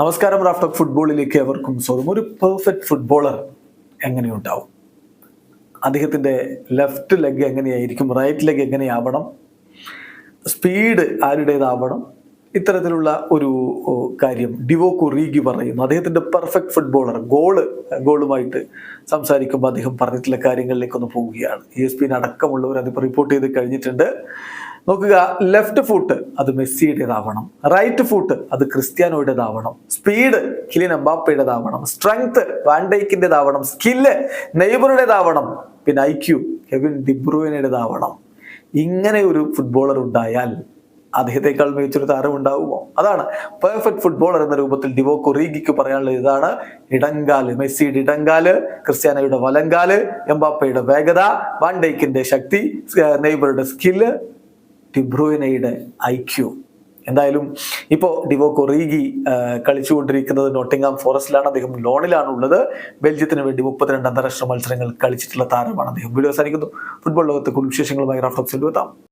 നമസ്കാരം റാഫ്റ്റർ ഫുട്ബോളിലേക്ക് എവർക്കും സ്വാഗതം. ഒരു പെർഫെക്റ്റ് ഫുട്ബോളർ എങ്ങനെയുണ്ടാവും? അദ്ദേഹത്തിന്റെ ലെഫ്റ്റ് ലെഗ് എങ്ങനെയായിരിക്കും? റൈറ്റ് ലെഗ് എങ്ങനെയാവണം? സ്പീഡ് ആരുടേതാവണം? ഇത്തരത്തിലുള്ള ഒരു കാര്യം ഡിവോ കുറീഗി പറയുന്നു. അദ്ദേഹത്തിന്റെ പെർഫെക്റ്റ് ഫുട്ബോളർ ഗോൾ ഗോളുമായിട്ട് സംസാരിക്കുമ്പോൾ അദ്ദേഹം പറഞ്ഞിട്ടുള്ള കാര്യങ്ങളിലേക്കൊന്ന് പോവുകയാണ്. ഇ എസ് പിന് അടക്കമുള്ളവർ അതിപ്പോൾ റിപ്പോർട്ട് ചെയ്ത് കഴിഞ്ഞിട്ടുണ്ട്. നോക്കുക ലെഫ്റ്റ് ഫുട്ട് അത് മെസ്സിയുടേതാവണം റൈറ്റ് ഫുട്ട് അത് ക്രിസ്ത്യാനോയുടേതാവണം സ്പീഡ് കിലിൻ എംബാപ്പയുടേതാവണം സ്ട്രെങ്ത് വാൻഡൈക്കിന്റെതാവണം സ്കില്ല് നെയ്ബറുടേതാവണം പിന്നെ ഐ ക്യു കെവിൻ ഡിബ്രൂവിനുടേതാവണം ഇങ്ങനെ ഒരു ഫുട്ബോളർ ഉണ്ടായാൽ അദ്ദേഹത്തെക്കാൾ മികച്ചൊരു താരം ഉണ്ടാവുമോ? അതാണ് പെർഫെക്റ്റ് ഫുട്ബോളർ എന്ന രൂപത്തിൽ ഡിവോക്കോ റീഗിക്ക് പറയാനുള്ള ഇതാണ്. ഇടങ്കാൽ മെസ്സിയുടെ ഇടങ്കാൽ ക്രിസ്ത്യാനോയുടെ വലങ്കാൽ എംബാപ്പയുടെ വേഗത വാൻഡൈക്കിന്റെ ശക്തി നെയ്ബറുടെ സ്കില്ല് ഡിബ്രൂയിനയുടെ ഐക്യു എന്തായാലും ഇപ്പോൾ ഡിവോ കൊറീഗി കളിച്ചുകൊണ്ടിരിക്കുന്നത് നോട്ടിംഗാം ഫോറസ്റ്റിലാണ്. അദ്ദേഹം ലോണിലാണ് ഉള്ളത് ബെൽജിയത്തിന് വേണ്ടി മുപ്പത്തിരണ്ട് അന്താരാഷ്ട്ര മത്സരങ്ങൾ കളിച്ചിട്ടുള്ള താരമാണ് അദ്ദേഹം. വീഡിയോ അവസാനിക്കുന്നു. ഫുട്ബോൾ ലോകത്തെ കുറിച്ച് വിശേഷങ്ങളുമായി റാഫ്റ്റോക്സിൽ എത്താം